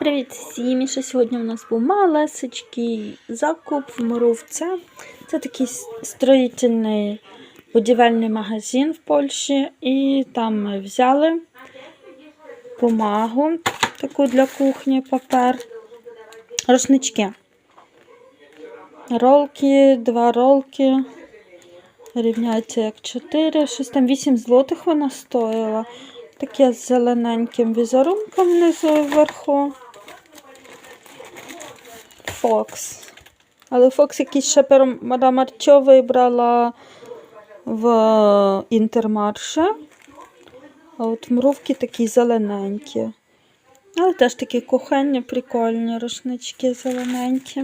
Привіт всім! Ще сьогодні у нас був малесечкий закуп в Морówce. Це такий строїтельний будівельний магазин в Польщі. І там ми взяли бумагу, таку для кухні, папер, рушнички. Ролки, два ролки. Рівняється як 4, щось там 8 злотих вона стоїла. Таке з зелененьким візерунком внизу і вверху. Фокс. Але Фокс якийсь ще мадам Арчо вибрала в інтермарше. А от мрувки такі зелененькі. Але теж такі кухонні, прикольні рушнички зелененькі.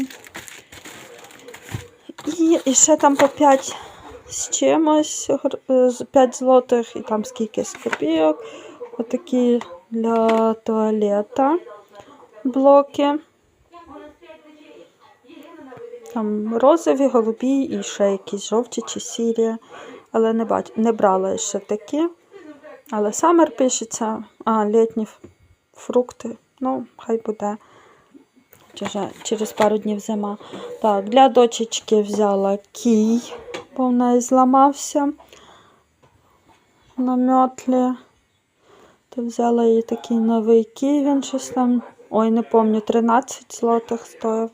І, і ще там по 5 з чимось, 5 злотих і там скількись копійок. Отакі для туалета блоки. Там розові, голубі і ще якісь жовті чи сірі. Але не, бач... не брала ще такі. Але самер пишеться, а літні фрукти. Ну, хай буде. Вже через пару днів зима. Так, для дочечки взяла кій, бо в неї зламався на мьотлі. То взяла їй такий новий кій, він щось там. Ой, не пам'ятаю, 13 злотих стоїв.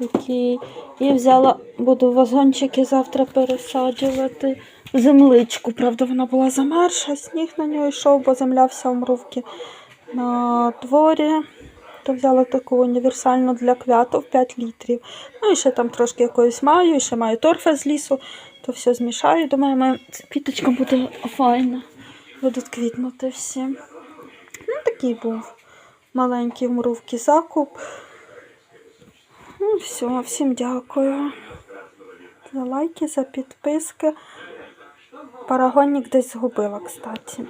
Такий. І взяла, буду вазончики завтра пересаджувати. Земличку. Правда, вона була замерша, сніг на нього йшов, бо земля вся в мрувки на дворі. То взяла таку універсальну для квятів 5 літрів. Ну і ще там трошки якоїсь маю, ще маю торфа з лісу, то все змішаю. Думаю, моя квіточка буде файна. Будуть квітнути всі. Ну, такий був маленький в мрувки закуп. Все, всім дякую. За лайки, за підписки. Парагонник десь згубила, кстати.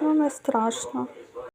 Ну, не страшно.